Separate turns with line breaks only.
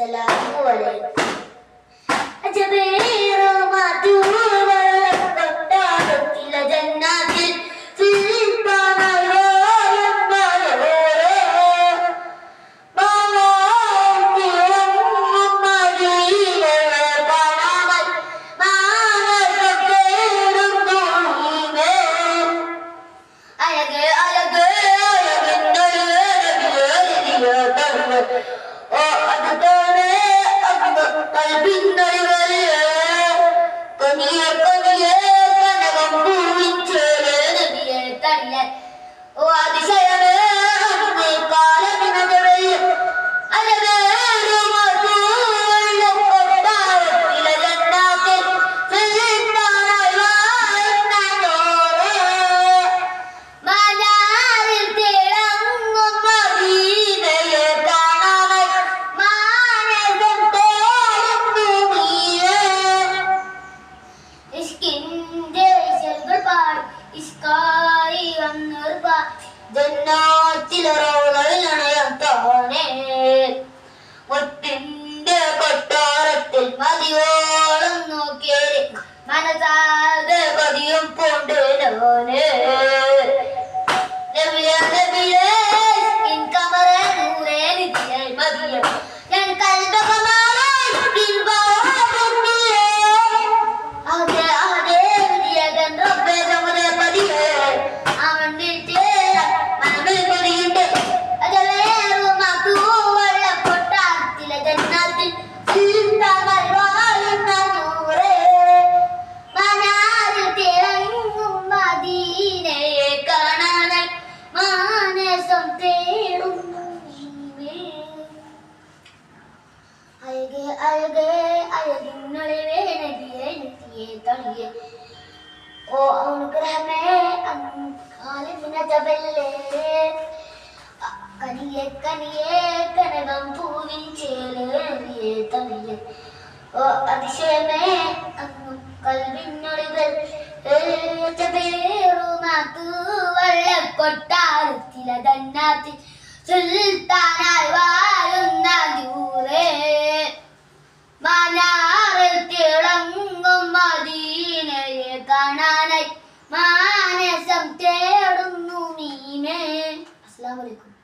السلام عليكم أجبير ما توبى ഓ അതിശയമേ മുത്തിന്റെ കൊട്ടാരത്തിൽ മതിയോളം നോക്കിയേരെ മനസാതെ പതിയും കൊണ്ടുവരോനേ അഴകേ അഴകേ അഴകിന്നൊളിവേ നദിയെ നെറ്റിയെ തളിയെ. ഓ അനുഗ്രഹമേ കാലിന ജബല്ലേ കനിയെ കനിയെ കനകം പൂവിൻ ചേലിയെ തളിയെ. ഓ അതിശയമേ അങ്ങും കൽവിനൊളികൾ കൊട്ടാരത്തിലെ തന്നാത്തിൽ അസ്സാം വലൈക്കും